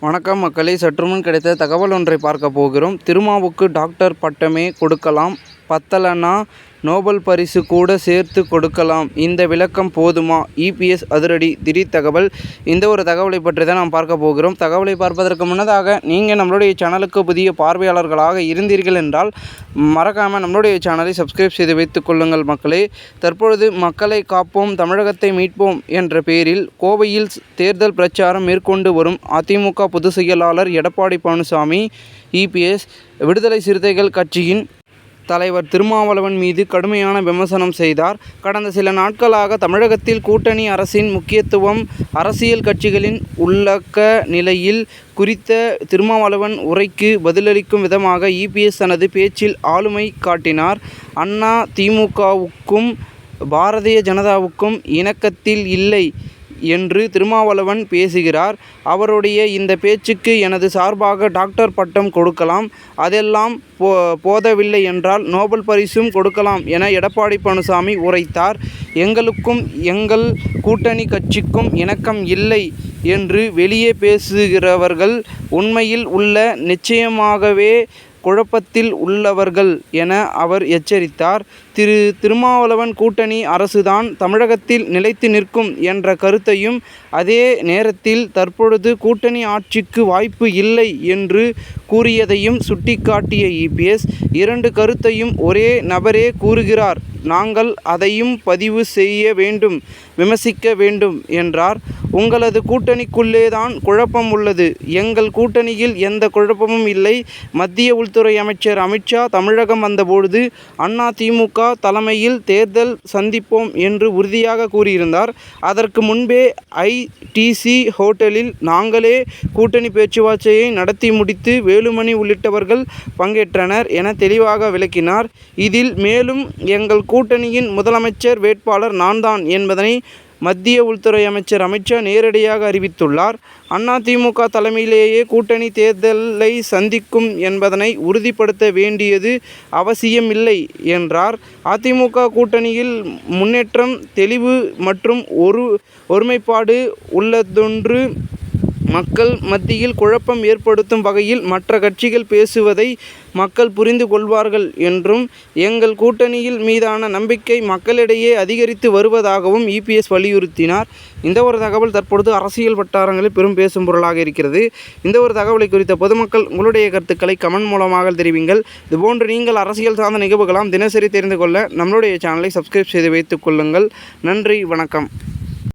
வணக்கம் மக்களே சற்றுமுன் கிடைத்த தகவல் ஒன்றை பார்க்க போகிறோம். திருமாவுக்கு டாக்டர் பட்டமே கொடுக்கலாம். பத்தலனா நோபல் பரிசு கூட சேர்த்து கொடுக்கலாம். இந்த விளக்கம் போதுமா? இபிஎஸ் அதிரடி திடீர் தகவல். இந்த ஒரு தகவலை பற்றி தான் நாம் பார்க்க போகிறோம். தகவலை பார்ப்பதற்கு முன்னதாக நீங்கள் நம்மளுடைய சேனலுக்கு புதிய பார்வையாளர்களாக இருந்தீர்கள் என்றால் மறக்காமல் நம்மளுடைய சேனலை சப்ஸ்கிரைப் செய்து வைத்துக் கொள்ளுங்கள் மக்களே. தற்பொழுது மக்களை காப்போம் தமிழகத்தை மீட்போம் என்ற பெயரில் கோவையில் தேர்தல் பிரச்சாரம் மேற்கொண்டு வரும் அதிமுக பொதுச் செயலாளர் எடப்பாடி பழனிசாமி இபிஎஸ் விடுதலை சிறுத்தைகள் கட்சியின் தலைவர் திருமாவளவன் மீது கடுமையான விமர்சனம் செய்தார். கடந்த சில நாட்களாக தமிழகத்தில் கூட்டணி அரசின் முக்கியத்துவம் அரசியல் கட்சிகளின் உள்ளக்க நிலையில் குறித்த திருமாவளவன் உரைக்கு பதிலளிக்கும் விதமாக இபிஎஸ் தனது பேச்சில் ஆளுமை காட்டினார். அண்ணா திமுகவுக்கும் பாரதிய ஜனதாவுக்கும் இணக்கத்தில் இல்லை. என்று திருமாவளவன் பேசுகிறார். அவருடைய இந்த பேச்சுக்கு எனது சார்பாக டாக்டர் பட்டம் கொடுக்கலாம். அதெல்லாம் போ போதவில்லை என்றால் நோபல் பரிசும் கொடுக்கலாம் என எடப்பாடி பழனிசாமி உரைத்தார். எங்களுக்கும் எங்கள் கூட்டணி கட்சிக்கும் இணக்கம் இல்லை என்று வெளியே பேசுகிறவர்கள் உண்மையில் உள்ள நிச்சயமாகவே குழப்பத்தில் உள்ளவர்கள் என அவர் எச்சரித்தார். திரு திருமாவளவன் கூட்டணி அரசுதான் தமிழகத்தில் நிலைத்து நிற்கும் என்ற கருத்தையும் அதே நேரத்தில் தற்பொழுது கூட்டணி ஆட்சிக்கு வாய்ப்பு இல்லை என்று கூறியதையும் சுட்டிக்காட்டிய இபிஎஸ் இரண்டு கருத்தையும் ஒரே நபரே கூறுகிறார். நாங்கள் அதையும் பதிவு செய்ய வேண்டும் விமர்சிக்க வேண்டும் என்றார். உங்களது கூட்டணிக்குள்ளே தான் குழப்பம் உள்ளது. எங்கள் கூட்டணியில் எந்த குழப்பமும் இல்லை. மத்திய உள்துறை அமைச்சர் அமித்ஷா தமிழகம் வந்தபொழுது அண்ணா திமுக தலைமையில் தேர்தல் சந்திப்போம் என்று உறுதியாக கூறியிருந்தார். அதற்கு முன்பே ஐடிசி ஹோட்டலில் நாங்களே கூட்டணி பேச்சுவார்த்தையை நடத்தி முடித்து வேலுமணி உள்ளிட்டவர்கள் பங்கேற்றனர் என தெளிவாக விளக்கினார். இதில் மேலும் எங்கள் கூட்டணியின் முதலமைச்சர் வேட்பாளர் நான்தான் என்பதனை மத்திய உள்துறை அமைச்சர் அமித்ஷா நேரடியாக அறிவித்துள்ளார். அதிமுக தலைமையிலேயே கூட்டணி தேர்தலை சந்திக்கும் என்பதனை உறுதிப்படுத்த வேண்டியது அவசியமில்லை என்றார். அதிமுக கூட்டணியில் முன்னேற்றம் தெளிவு மற்றும் ஒரு ஒருமைப்பாடு உள்ளதொன்று மக்கள் மத்தியில் குழப்பம் ஏற்படுத்தும் வகையில் மற்ற கட்சிகள் பேசுவதை மக்கள் புரிந்து கொள்வார்கள் என்றும் எங்கள் கூட்டணியில் மீதான நம்பிக்கை மக்களிடையே அதிகரித்து வருவதாகவும் இபிஎஸ் வலியுறுத்தினார். இந்த ஒரு தகவல் தற்பொழுது அரசியல் வட்டாரங்களில் பெரும் பேசும் பொருளாக இருக்கிறது. இந்த ஒரு தகவலை குறித்த பொதுமக்கள் உங்களுடைய கருத்துக்களை கமெண்ட் மூலமாக தெரிவிங்கள். இதுபோன்று நீங்கள் அரசியல் சார்ந்த நிகழ்வுகளாம் தினசரி தெரிந்து கொள்ள நம்மளுடைய சேனலை சப்ஸ்கிரைப் செய்து வைத்துக் கொள்ளுங்கள். நன்றி வணக்கம்.